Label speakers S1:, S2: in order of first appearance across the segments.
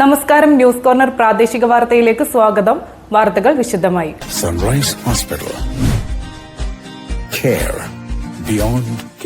S1: നമസ്കാരം news corner പ്രാദേശിക വാർത്തയിലേക്ക് സ്വാഗതം. വാർത്തകൾ വിശദമായി.
S2: Sunrise hospital care beyond.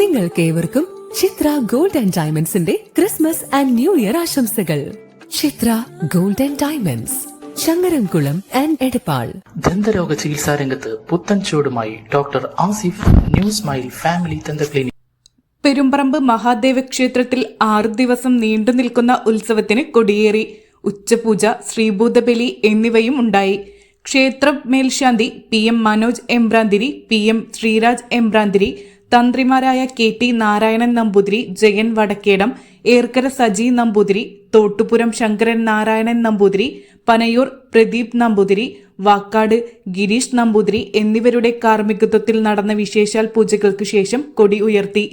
S3: നിങ്ങൾക്കേവർക്കും ചിത്ര ഗോൾഡ് ആൻഡ് ഡയമണ്ട്സിന്റെ ക്രിസ്മസ് ആൻഡ് ന്യൂ ഇയർ ആശംസകൾ. Chitra gold and diamonds Changaramkulam and Edappal.
S4: ദന്തരോഗ ചികിത്സാ രംഗത്ത് പുത്തൻ ചൂടുമായി doctor Asif new smile family ദന്ത ക്ലിനിക്
S1: പെരുമ്പറമ്പ് മഹാദേവ ക്ഷേത്രത്തിൽ ആറു ദിവസം നീണ്ടു നിൽക്കുന്ന ഉത്സവത്തിന് കൊടിയേറി ഉച്ചപൂജ ശ്രീഭൂതബലി എന്നിവയും ഉണ്ടായി. ക്ഷേത്ര മേൽശാന്തി P M Manoj Embranthiri P M Sreeraj Embranthiri തന്ത്രിമാരായ K T Narayanan Namboothiri Jayan Vadakkedam Erkara Saji Namboothiri Thottupuram Sankaran Narayanan Namboothiri Panayur Pradeep Namboothiri Vakkad Gireesh Namboothiri എന്നിവരുടെ കാർമ്മികത്വത്തിൽ നടന്ന വിശേഷാൽ പൂജകൾക്ക് ശേഷം കൊടി ഉയർത്തി.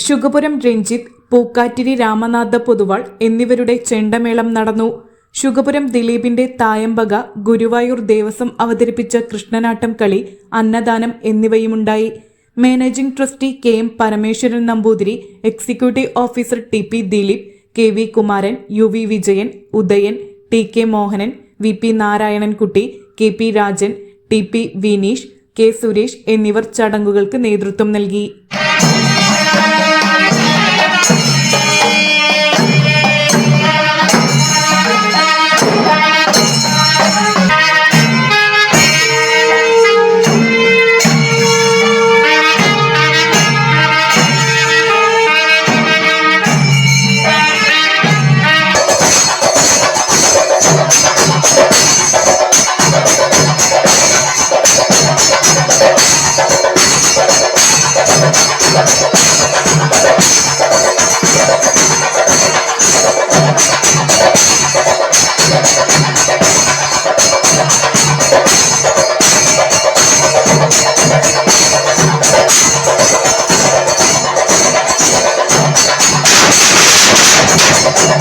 S1: ശുഗപുരം രഞ്ജിത്ത് പൂക്കാറ്റിരി രാമനാഥ പൊതുവാൾ എന്നിവരുടെ ചെണ്ടമേളം നടന്നു. ശുഗപുരം ദിലീപിന്റെ തായമ്പക ഗുരുവായൂർ ദേവസ്വം അവതരിപ്പിച്ച കൃഷ്ണനാട്ടം കളി അന്നദാനം എന്നിവയുമുണ്ടായി. Managing trustee K M Parameswaran Namboothiri executive officer T P Dileep K V Kumaran U V Vijayan Udayan T K Mohanan V P Narayanankutty K P Rajan T P Vineesh K Suresh എന്നിവർ ചടങ്ങുകൾക്ക് നേതൃത്വം നൽകി.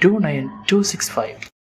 S4: 29265